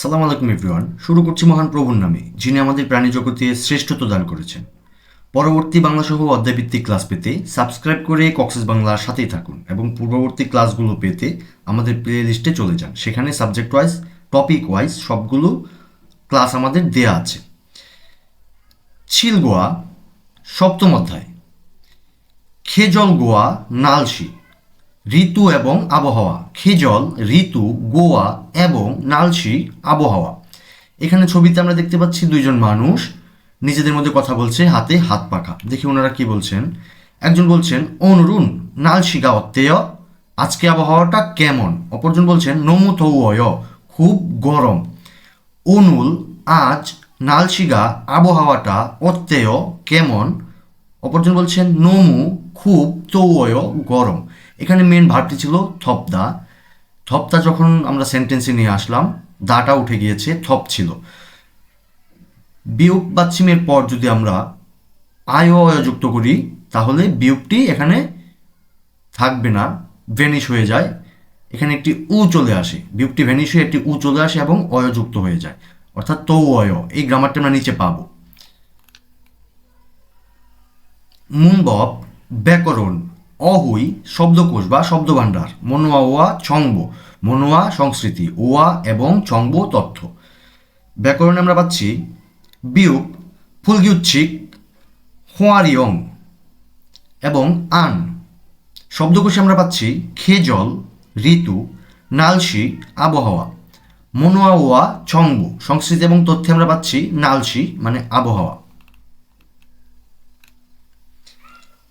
সালাম আলাইকুম, এভরিওয়ান। শুরু করছি মহান প্রভুর নামে, যিনি আমাদের প্রাণী জগতে শ্রেষ্ঠত্ব দান করেছেন। পরবর্তী বাংলা সহ অধ্যায়ভিত্তিক ক্লাস পেতে সাবস্ক্রাইব করে কক্সেস বাংলার সাথেই থাকুন এবং পূর্ববর্তী ক্লাসগুলো পেতে আমাদের প্লে লিস্টে চলে যান। সেখানে সাবজেক্ট ওয়াইজ টপিক ওয়াইজ সবগুলো ক্লাস আমাদের দেয়া আছে। ছিলগোয়া, সপ্তম অধ্যায়। খেজল গোয়া নালসি। ঋতু এবং আবহাওয়া, খেজল, ঋতু, গোয়া এবং নালসি আবহাওয়া। এখানে ছবিতে আমরা দেখতে পাচ্ছি দুইজন মানুষ, নিজেদের মধ্যে কথা বলছে, হাতে হাত পাখা। দেখি ওনারা কি বলছেন। একজন বলছেন অনুরুণ নালসি গাওয়াত্তেয় আজকে আবহাওয়াটা কেমন? অপরজন বলছেন, নমু থৌয় খুব গরম। অনুল, আজ নালশিগা আবহাওয়াটা অত্যেয় কেমন? অপরজন বলছেন, নমু খুব তৌয় গরম। এখানে মেন ভাবটি ছিল থপদা। থপদা যখন আমরা সেন্টেন্সে নিয়ে আসলাম, দাটা উঠে গিয়েছে, থপ ছিল। বিয়োগ বাচ্ছিমের পর যদি আমরা আয় অয় যুক্ত করি, তাহলে বিয়োগটি এখানে থাকবে না ভ্যানিশ হয়ে যায়। এখানে একটি উ চলে আসে। বিয়োগটি ভ্যানিশ হয়ে একটি উ চলে আসে এবং অয়যুক্ত হয়ে যায়। অর্থাৎ তৌ অয়। এই গ্রামারটা আমরা নিচে পাবো। মুনবব ব্যাকরণ। অহুই শব্দকোষ বা শব্দভাণ্ডার, মনোয়া ওয়া ছংব, মনোয়া সংস্কৃতি, ওয়া এবং ছংব তথ্য। ব্যাকরণে আমরা পাচ্ছি বিয়োগ ফুলগিউচ্ছিক হোয়ারিয়ং এবং আন। শব্দকোষে আমরা পাচ্ছি খেজল, ঋতু, নালসি, আবহাওয়া। মনোয়া ওয়া ছংব, সংস্কৃতি এবং তথ্যে আমরা পাচ্ছি নালসি মানে আবহাওয়া।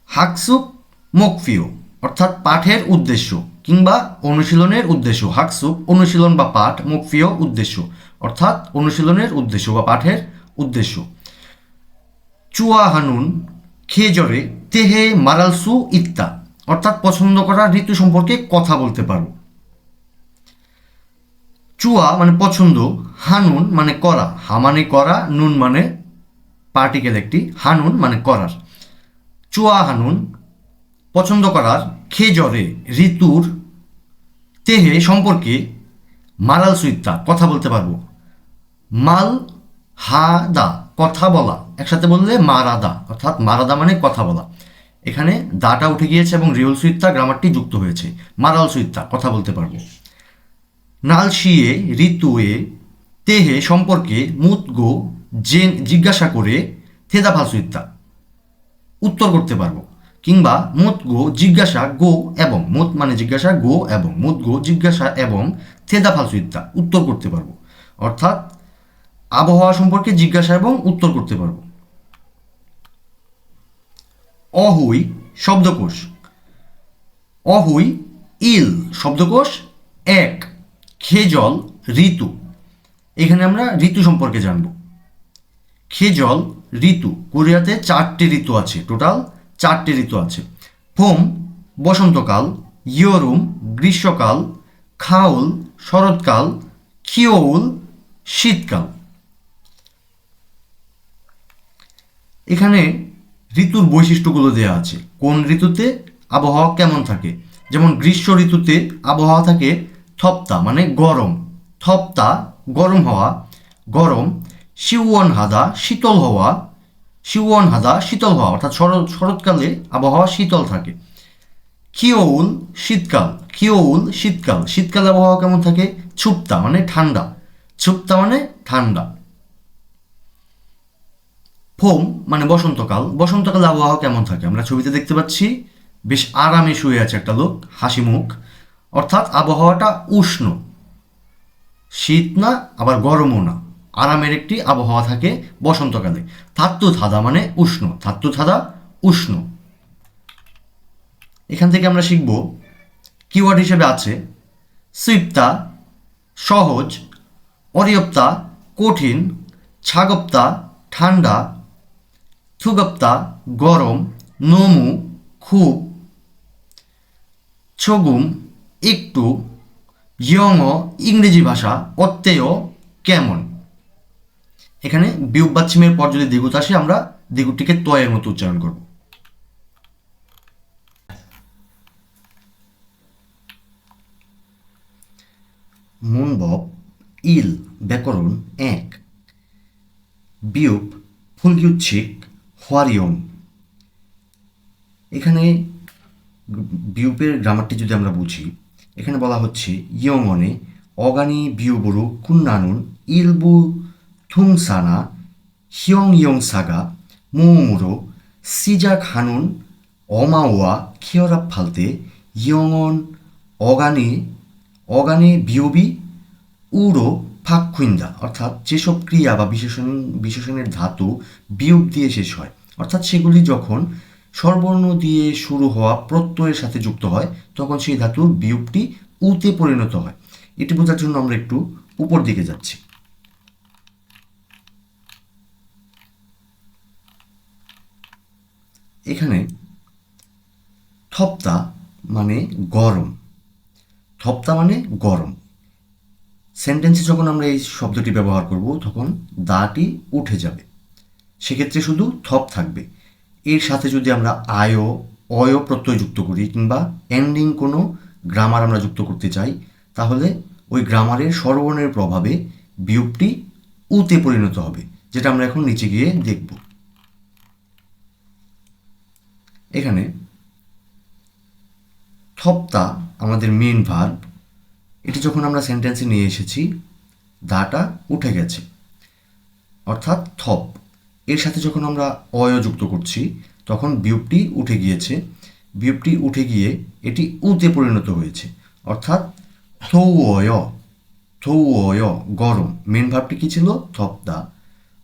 হাকসুক মকফিও অর্থাৎ পাঠের উদ্দেশ্য কিংবা অনুশীলনের উদ্দেশ্য, হাকসুক, অনুশীলন বা পাঠ মকফিও উদ্দেশ্য, অর্থাৎ অনুশীলনের উদ্দেশ্য বা পাঠের উদ্দেশ্য। চুয়া হানুন, খেজরে, তেহে, মারালসু, ইত্তা, অর্থাৎ পছন্দ করা ঋতু সম্পর্কে কথা বলতে পারো। চুয়া মানে পছন্দ, হানুন মানে করা, হা মানে করা, নুন মানে পার্টিকেল একটি, হানুন মানে করার। চুয়া হানুন পছন্দ করার খেজরে, ঋতুর তেহে সম্পর্কে মারাল সুইত্তা কথা বলতে পারব। মাল, হা, দা, কথা বলা। একসাথে বললে মারাদা অর্থাৎ মারাদা মানে কথা বলা। এখানে দাটা উঠে গিয়েছে এবং রিয়ল সুইত্তা গ্রামারটি যুক্ত হয়েছে। মারাল সুইত্তা কথা বলতে পারব। নালশিয়ে ঋতুয়ে, তেহে সম্পর্কে মুতগো জেন, জিজ্ঞাসা করে থেদা ফালসুইত্তা উত্তর করতে পারব। কিংবা মুত গো জিজ্ঞাসা গো এবং মুত মানে জিজ্ঞাসা গো এবং মুত গো জিজ্ঞাসা এবং থেদা ফালসুইত্তা উত্তর করতে পারব। অর্থাৎ আবহাওয়া সম্পর্কে জিজ্ঞাসা এবং উত্তর করতে পারব। অহুই শব্দকোষ। অহুই ইল শব্দকোষ এক, খেজল ঋতু। এখানে আমরা ঋতু সম্পর্কে জানব। খেজল ঋতু, কোরিয়াতে চারটি ঋতু আছে টোটাল। চারটি ঋতু আছে। ফোম বসন্তকাল, ইয়রুম, গ্রীষ্মকাল, খাউল, শরৎকাল খিওউল শীতকাল। এখানে ঋতুর বৈশিষ্ট্যগুলো দেওয়া আছে। কোন ঋতুতে আবহাওয়া কেমন থাকে? যেমন গ্রীষ্ম ঋতুতে আবহাওয়া থাকে থপ্তা মানে গরম। থপ্তা, গরম হওয়া। গরম শিউন হাদা, শীতল হওয়া। শিউন হাদা শীতল হওয়া, অর্থাৎ শরৎ শরৎকালে আবহাওয়া শীতল থাকে। খিওউল শীতকাল খিওউল শীতকাল। শীতকাল আবহাওয়া কেমন থাকে? ছুপ্তা মানে ঠান্ডা। ছুপ্তা মানে ঠান্ডা। ফোম মানে বসন্তকাল। বসন্তকালে আবহাওয়া কেমন থাকে? আমরা ছবিতে দেখতে পাচ্ছি, বেশ আরামে শুয়ে আছে একটা লোক, হাসি মুখ। অর্থাৎ আবহাওয়াটা উষ্ণ। শীত না, আবার গরমও না। আরামের একটি আবহাওয়া থাকে বসন্তকালে। থাত্তু থাদা মানে উষ্ণ। থাত্তু থাদা উষ্ণ। এখান থেকে আমরা শিখব কিওয়ার্ড হিসেবে আছে সুইপ্তা সহজ, অরিয়প্তা, কঠিন, ছাগপ্তা, ঠান্ডা, থুগপ্তা, গরম, নমু, খুব, ছগুম, একটু ইয়ং ইংরেজি ভাষা অত্যেয় কেমন? এখানে বিয়োগ বাচ্ছিমের পর যদি দ্বিগুত আসে, আমরা দ্বিগুটিকে তয়ের মতো উচ্চারণ করব। মুনবব, ইল, ব্যাকরণ, এক। বিয়োগ, ফুলকিউচ্ছিক হোয়ারিয়ম এখানে বিউপের গ্রামারটি যদি আমরা বুঝি, এখানে বলা হচ্ছে ইয়মনে অগানি বিউবরু কুন্নানুন, ইলবু থুংসানা হিয়ং ইয়ং সাগা মোমুরো সিজাক হানুন অমাওয়া খিয়রাপ ফালতে ইয়ংন অগানে অগানে বিওবি উড়ো ফাঁকুইন্দা অর্থাৎ যেসব ক্রিয়া বা বিশেষণ বিশেষণের ধাতু বিয়োগ দিয়ে শেষ হয় অর্থাৎ সেগুলি যখন স্বরবর্ণ দিয়ে শুরু হওয়া প্রত্যয়ের সাথে যুক্ত হয় তখন সেই ধাতুর বিয়োগটি উতে পরিণত হয় এটি বোঝার জন্য আমরা একটু উপর দিকে যাচ্ছি এখানে থপ্তা মানে গরম। থপ্তা মানে গরম। সেন্টেন্সে যখন আমরা এই শব্দটি ব্যবহার করব, তখন দাটি উঠে যাবে। সেক্ষেত্রে শুধু থপ থাকবে। এর সাথে যদি আমরা আয় অয় প্রত্যয় যুক্ত করি কিংবা এন্ডিং কোনো গ্রামার আমরা যুক্ত করতে চাই, তাহলে ওই গ্রামারের স্বরবর্ণের প্রভাবে বিয়োগটি উতে পরিণত হবে, যেটা আমরা এখন নিচে গিয়ে দেখব। এখানে থপ্তা আমাদের মেন ভার্ব এটি যখন আমরা সেন্টেন্সে নিয়ে এসেছি, দাটা উঠে গেছে। অর্থাৎ থপ এর সাথে যখন আমরা অয় যুক্ত করছি, তখন বিয়োগটি উঠে গিয়েছে। বিয়োগটি উঠে গিয়ে এটি উতে পরিণত হয়েছে। অর্থাৎ থৌয় থৌয়, গরম। মেন ভাবটি কী ছিল? থপদা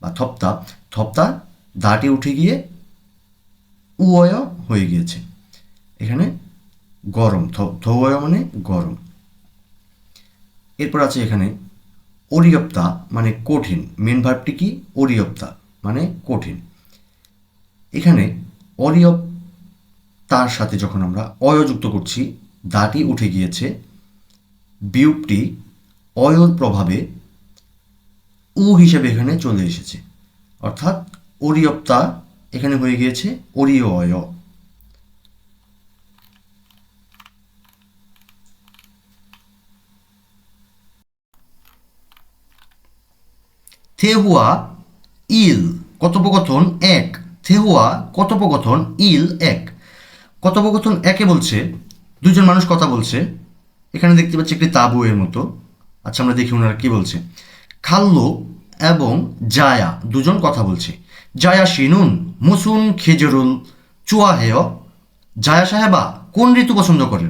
বা থপ্তা থপ্তা দাটি উঠে গিয়ে উয় হয়ে গিয়েছে। এখানে গরম থৌয় মানে গরম। এরপর আছে এখানে অরিয়প্তা মানে কঠিন। মেন ভার্বটি কি? অরিয়প্তা মানে কঠিন। এখানে অরিয়প তার সাথে যখন আমরা অয় যুক্ত করছি, দাটি উঠে গিয়েছে বিউপটি অয়র প্রভাবে উ হিসেবে এখানে চলে এসেছে। অর্থাৎ অরিয়প্তা এখানে হয়ে গিয়েছে অরিয় অয় থেহুয়া ইল কথোপকথন এক। থেহুয়া কথোপকথন ইল এক। কথোপকথন একে বলছে, দুজন মানুষ কথা বলছে। এখানে দেখতে পাচ্ছি একটি তাবু এর মতো। আচ্ছা আমরা দেখি ওনারা কি বলছে। খাল্লো এবং জায়া দুজন কথা বলছে। জায়া শিনুন মুসুন খেজরুল চুয়াহেয় জায়া সাহেবা কোন ঋতু পছন্দ করেন?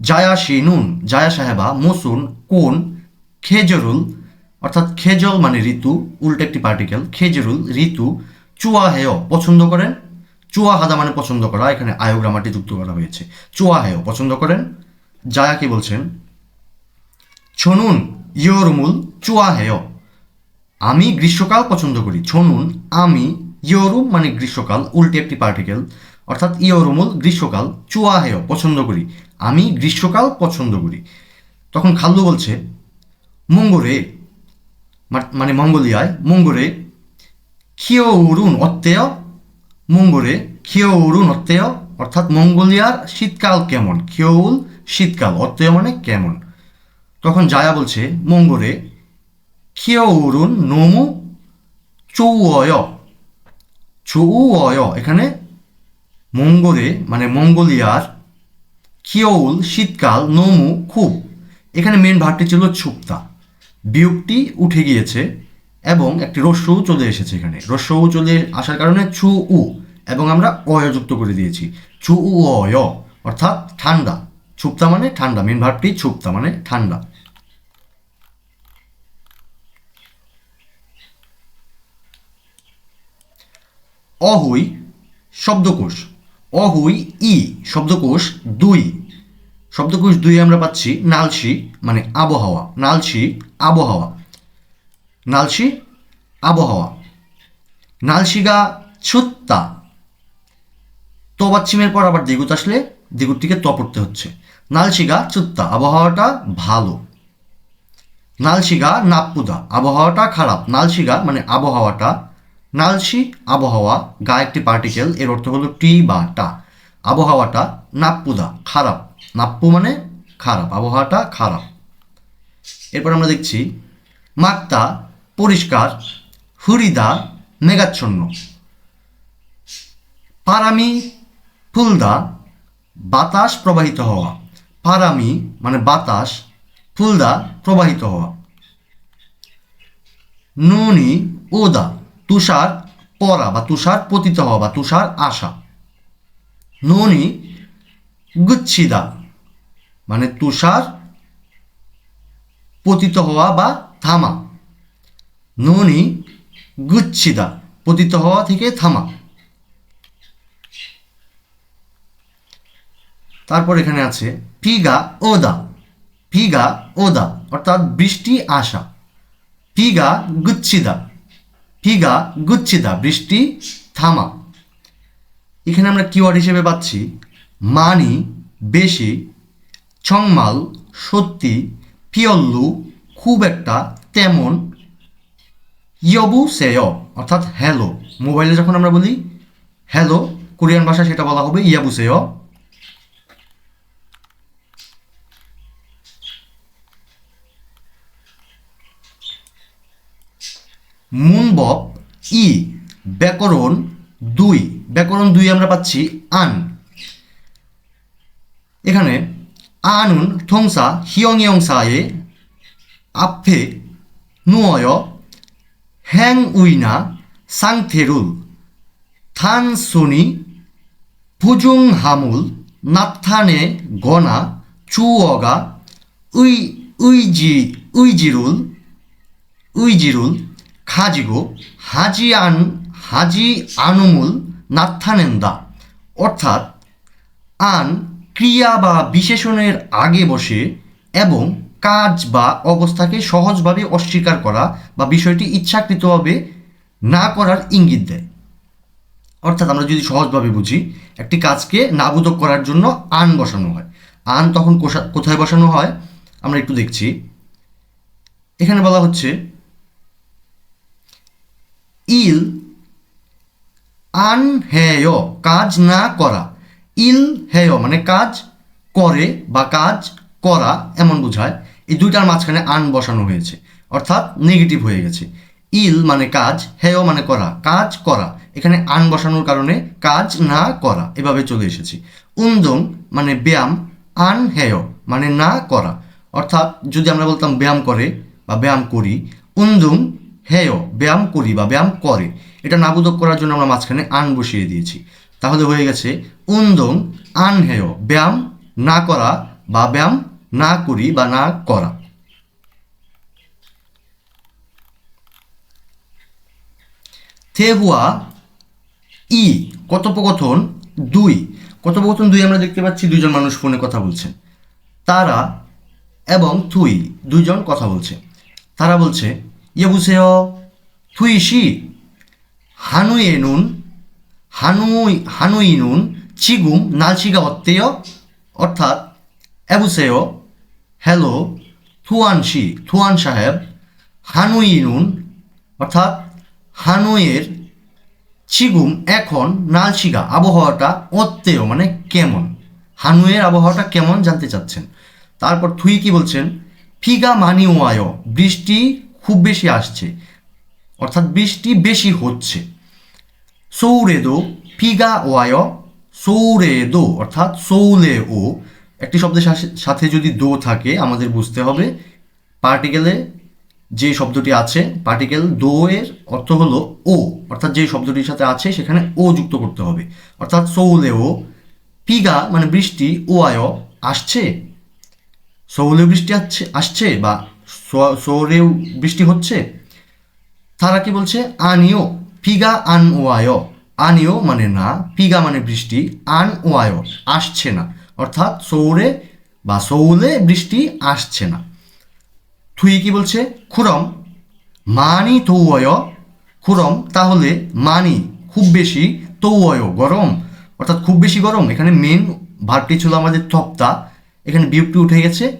জায়া শিনুন জায়া সাহেবা, মসুন, কোন? খেজরুল, অর্থাৎ খেজল মানে ঋতু, উল্টো একটি পার্টিকেল খেজরুল, ঋতু, চুয়া হেয় পছন্দ করেন? চুয়া হাদা মানে পছন্দ করা, এখানে আয়োগ্রামাটি যুক্ত করা হয়েছে। চুয়া হেয় পছন্দ করেন? জায়া কি বলছেন? ছনুন, ইয়রমুল, চুয়া হেয়। আমি গ্রীষ্মকাল পছন্দ করি। ছনুন আমি ইয়রুম মানে গ্রীষ্মকাল, উল্টে একটি পার্টিকেল অর্থাৎ ইয়রুমুল গ্রীষ্মকাল চুয়া হেয় পছন্দ করি। আমি গ্রীষ্মকাল পছন্দ করি। তখন খাল্লু বলছে, মঙ্গরে মানে মঙ্গোলিয়ায়, মঙ্গরে খিওউরুন অত্তেয়, মঙ্গরে খিওউরুন অত্তেয়, অর্থাৎ মঙ্গোলিয়ার শীতকাল কেমন? খিওউল শীতকাল, অত্তেয় মানে কেমন? তখন জায়া বলছে, মঙ্গরে খিওউরুন নোমু চৌয় চৌয় এখানে মঙ্গলে মানে মঙ্গোলিয়ার খিওউল শীতকাল নোমু খুব এখানে মেন ভাগটি ছিল ছুপ্তা বিয়োগটি উঠে গিয়েছে এবং একটি রস্যও চলে এসেছে এখানে। রস্যও চলে আসার কারণে ছু উ এবং আমরা অয় যুক্ত করে দিয়েছি। ছু উ অয় অর্থাৎ ঠান্ডা। ছুপ্তা মানে ঠান্ডা। মেন ভাবটি ছুপ্তা মানে ঠান্ডা। অহুই শব্দকোষ। অহুই ই শব্দকোষ দুই। শব্দকোষ দুই আমরা পাচ্ছি নালসি মানে আবহাওয়া। নালসি আবহাওয়া। নালসি, আবহাওয়া। নালসিগা ছুত্তা। তবাচ্ছিমের পর আবার দ্বিগুত আসলে দ্বিগুতটিকে ত পড়তে হচ্ছে। নালসিগা চুত্তা আবহাওয়াটা ভালো। নালসিগা নাপ্পুদা, আবহাওয়াটা খারাপ। নালসিগা মানে আবহাওয়াটা নালসি আবহাওয়া গা একটি পার্টিকেল এর অর্থ হলো টি বা টা। আবহাওয়াটা নাপ্পুদা খারাপ। নাপ্পু মানে খারাপ, আবহাওয়াটা খারাপ। এরপর আমরা দেখছি মাক্তা পরিষ্কার, হুরিদা মেঘাচ্ছন্ন। পারামি ফুলদা, বাতাস প্রবাহিত হওয়া। পারামি মানে বাতাস, ফুলদা প্রবাহিত হওয়া। নুনি ওদা তুষার পরা বা তুষার পতিত হওয়া বা তুষার আসা। নুনি গুচ্ছিদা মানে তুষার পতিত হওয়া বা থামা। নুনি গুচ্ছিদা, পতিত হওয়া থেকে থামা। তারপর এখানে আছে পিগা ওদা পিগা ওদা, অর্থাৎ বৃষ্টি আসা। পিগা গুচ্ছিদা। পিগা গুচ্ছিদা বৃষ্টি, থামা। এখানে আমরা কিওয়ার্ড হিসেবে পাচ্ছি মানি, বেশি, চংমাল, সত্যি, পিয়ল্লু, খুব একটা, তেমন, ইয়বু, সেয়, অর্থাৎ হ্যালো মোবাইলে যখন আমরা বলি হ্যালো কোরিয়ান ভাষায় সেটা বলা হবে ইয়াবু, সেয়। মুনবক ই, ব্যাকরণ দুই। ব্যাকরণ দুই আমরা পাচ্ছি আন। এখানে, আনুন থংসা ইয়ং এ আফে নুয় হ্যাং উইনা সাংথেরুল, থানসুনি ফুজুং হামুল নাথানে গনা চুয়গা উই উইজি উইজিরুল উইজিরুল হাজিগো হাজি আন, হাজি আনুমুল নাত্থানেন্দা অর্থাৎ, আন ক্রিয়া বা বিশেষণের আগে বসে এবং কাজ বা অবস্থাকে সহজভাবে অস্বীকার করা বা বিষয়টি ইচ্ছাকৃতভাবে না করার ইঙ্গিত দেয়। অর্থাৎ আমরা যদি সহজভাবে বুঝি, একটি কাজকে নাবোধক করার জন্য আন বসানো হয়। আন তখন কোথায় বসানো হয়? আমরা একটু দেখছি। এখানে বলা হচ্ছে ইল আন হেয়, কাজ না করা। ইল হেয় মানে কাজ করে বা কাজ করা এমন বোঝায়। এই দুইটার মাঝখানে আন বসানো হয়েছে, অর্থাৎ নেগেটিভ হয়ে গেছে। ইল মানে কাজ, হেয় মানে করা, কাজ করা। এখানে আন বসানোর কারণে কাজ না করা, এভাবে চলে এসেছে। উন্দং মানে ব্যায়াম, আন হেয় মানে না করা। অর্থাৎ যদি আমরা বলতাম ব্যায়াম করে বা ব্যায়াম করি উন্দুম হেয়, ব্যায়াম করি বা ব্যায়াম করে। এটা নাবোধক করার জন্য আমরা মাঝখানে আন বসিয়ে দিয়েছি। তাহলে হয়ে গেছে, উন্দং আন হেয়, ব্যায়াম না করা বা ব্যায়াম না করি বা না করা। থেহুয়া, ই, কথোপকথন, দুই। কথোপকথন দুই আমরা দেখতে পাচ্ছি, দুইজন মানুষ ফোনে কথা বলছেন তারা এবং তুই দুইজন কথা বলছে। তারা বলছে 여보세요 তুই 씨 하노이에 눈 하노이 하노이 눈 지금 날씨가 어때요? অর্থাৎ 여보세요 হ্যালো তুয়ান 씨 তুয়ান সাহেব হানুই নুন অর্থাৎ হানুইয়ের চিগুম এখন নালশিগা আবহাওয়াটা অত্তেও মানে কেমন হানুয়ের আবহাওয়াটা কেমন জানতে চাচ্ছেন তারপর থুই কি বলছেন ফিগা মানি ওয়ায় বৃষ্টি খুব বেশি আসছে। অর্থাৎ বৃষ্টি বেশি হচ্ছে। সৌরেদো ফিগা ওয়ায় সৌরেদো, অর্থাৎ সৌলে ও। একটি শব্দের সাথে- সাথে যদি দো থাকে, আমাদের বুঝতে হবে পার্টিকেলে যে শব্দটি আছে, পার্টিকেল দো এর অর্থ হলো ও। অর্থাৎ যে শব্দটির সাথে আছে, সেখানে ও যুক্ত করতে হবে। অর্থাৎ সৌলে ও পিগা মানে বৃষ্টি ও আয় আসছে। সৌলে বৃষ্টি আসছে আসছে বা সৌরেও বৃষ্টি হচ্ছে। তারা কি বলছে? আনিও পিগা আন ও আয় আনিও মানে না পিগা মানে বৃষ্টি, আন ও আয় আসছে না। অর্থাৎ সৌরে বা সৌলে বৃষ্টি আসছে না। থুই কি বলছে? খুরম। মানি তৌয়। খুরম তাহলে মানি, খুব বেশি তৌয়, গরম। অর্থাৎ খুব বেশি গরম। এখানে মেন ভার্বটি ছিল আমাদের তপ্তা এখানে বিউপটি উঠে গেছে।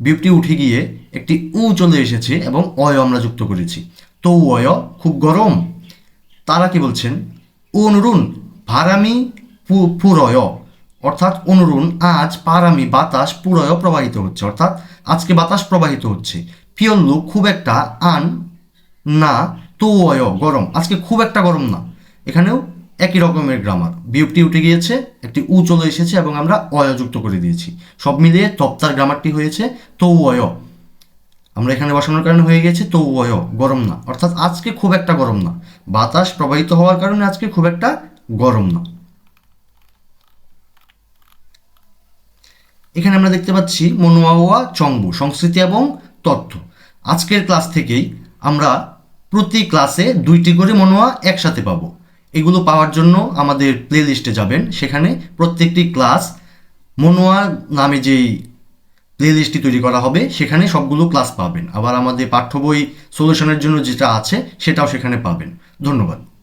বিউপটি উঠে গিয়ে একটি উ চলে এসেছে এবং অয় আমরা যুক্ত করেছি। তো অয় খুব গরম। তারা কি বলছেন? অনুরুণ, ভারামি পুরয়। অর্থাৎ অনুরুণ, আজ পারামি, বাতাস, পুরয় প্রবাহিত হচ্ছে। অর্থাৎ আজকে বাতাস প্রবাহিত হচ্ছে। পিয়ল্লু খুব একটা আন না, তো অয় গরম। আজকে খুব একটা গরম না। এখানেও একই রকমের গ্রামার বিয়োগটি উঠে গিয়েছে, একটি উ চলে এসেছে এবং আমরা অয় যুক্ত করে দিয়েছি। সব মিলিয়ে তপ্তার গ্রামারটি হয়েছে, তো অয়। আমরা এখানে বসানোর কারণে হয়ে গেছে তো অয় গরম না। অর্থাৎ আজকে খুব একটা গরম না। বাতাস প্রবাহিত হওয়ার কারণে আজকে খুব একটা গরম না। এখানে আমরা দেখতে পাচ্ছি মনোয়াওয়া চংবু সংস্কৃতি এবং তথ্য। আজকের ক্লাস থেকেই আমরা প্রতি ক্লাসে দুইটি করে মনোয়া একসাথে পাবো। এগুলো পাওয়ার জন্য আমাদের প্লে লিস্টে যাবেন। সেখানে প্রত্যেকটি ক্লাস মনোয়া নামে যেই প্লে লিস্টটি তৈরি করা হবে, সেখানে সবগুলো ক্লাস পাবেন। আবার আমাদের পাঠ্য বই সলিউশনের জন্য যেটা আছে, সেটাও সেখানে পাবেন। ধন্যবাদ।